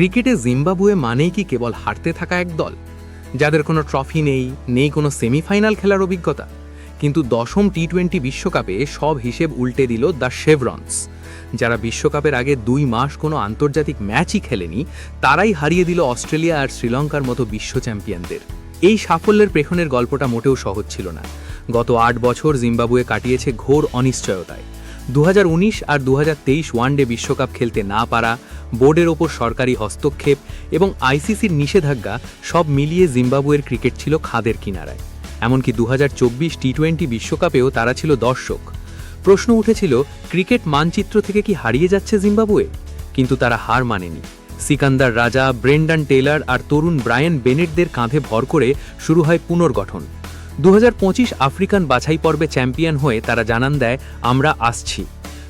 ক্রিকেটে জিম্বাবুয়ে মানেই কি কেবল হারতে থাকা এক দল? যাদের কোনো ট্রফি নেই নেই কোনো সেমিফাইনাল খেলার অভিজ্ঞতা। কিন্তু দশম টি টোয়েন্টি বিশ্বকাপে সব হিসেব উল্টে দিল দ্য শেভরন্স। যারা বিশ্বকাপের আগে দুই মাস কোনো আন্তর্জাতিক ম্যাচই খেলেনি, তারাই হারিয়ে দিল অস্ট্রেলিয়া আর শ্রীলঙ্কার মতো বিশ্ব চ্যাম্পিয়নদের। এই সাফল্যের পেছনের গল্পটা মোটেও সহজ ছিল না। গত আট বছর জিম্বাবুয়ে কাটিয়েছে ঘোর অনিশ্চয়তায়। দু হাজার উনিশ আর দু ওয়ানডে বিশ্বকাপ খেলতে না পারা বোর্ডের ওপর সরকারি হস্তক্ষেপ এবং আইসিসির নিষেধাজ্ঞা সব মিলিয়ে জিম্বাবুয়ের ক্রিকেট ছিল খাদের কিনারায়। এমনকি দু টি টোয়েন্টি বিশ্বকাপেও তারা ছিল দর্শক। প্রশ্ন উঠেছিল, ক্রিকেট মানচিত্র থেকে কি হারিয়ে যাচ্ছে জিম্বাবুয়ে? কিন্তু তারা হার মানেনি। সিকান্দার রাজা ব্রেন্ডান টেলার আর তরুণ ব্রায়ান বেনেটদের কাঁধে ভর করে শুরু হয় পুনর্গঠন। দু হাজার পঁচিশ আফ্রিকান বাছাই পর্বে চ্যাম্পিয়ন হয়ে তারা জানান দেয়, আমরা আসছি।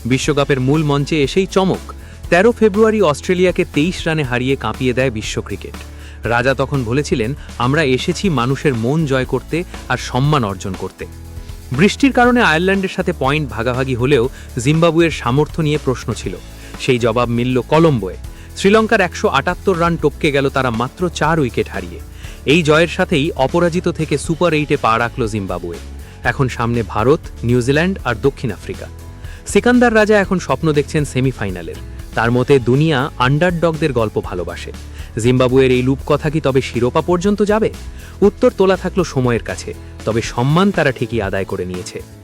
বিশ্বকাপের মূল মঞ্চে এসেই চমক। তেরো ফেব্রুয়ারি অস্ট্রেলিয়াকে তেইশ রানে হারিয়ে কাঁপিয়ে দেয় বিশ্ব ক্রিকেট। রাজা তখন বলেছিলেন, আমরা এসেছি মানুষের মন জয় করতে আর সম্মান অর্জন করতে। বৃষ্টির কারণে আয়ারল্যান্ডের সাথে পয়েন্ট ভাগাভাগি হলেও জিম্বাবুয়ের সামর্থ্য নিয়ে প্রশ্ন ছিল। সেই জবাব মিলল কলম্বোয়। শ্রীলঙ্কার একশো আটাত্তর রান টপকে গেল তারা মাত্র চার উইকেট হারিয়ে। এই জয়ের সাথেই অপরাজিত থেকে সুপার এইটে পা রাখল জিম্বাবুয়ে। এখন সামনে ভারত, নিউজিল্যান্ড আর দক্ষিণ আফ্রিকা। সিকান্দার রাজা এখন স্বপ্ন দেখছেন সেমিফাইনালের। তার মতে দুনিয়া আন্ডার ডগদের গল্প ভালোবাসে। জিম্বাবুয়ের এই লুপকথা কি তবে শিরোপা পর্যন্ত যাবে? উত্তর তোলা থাকল সময়ের কাছে, তবে সম্মান তারা ঠিকই আদায় করে নিয়েছে।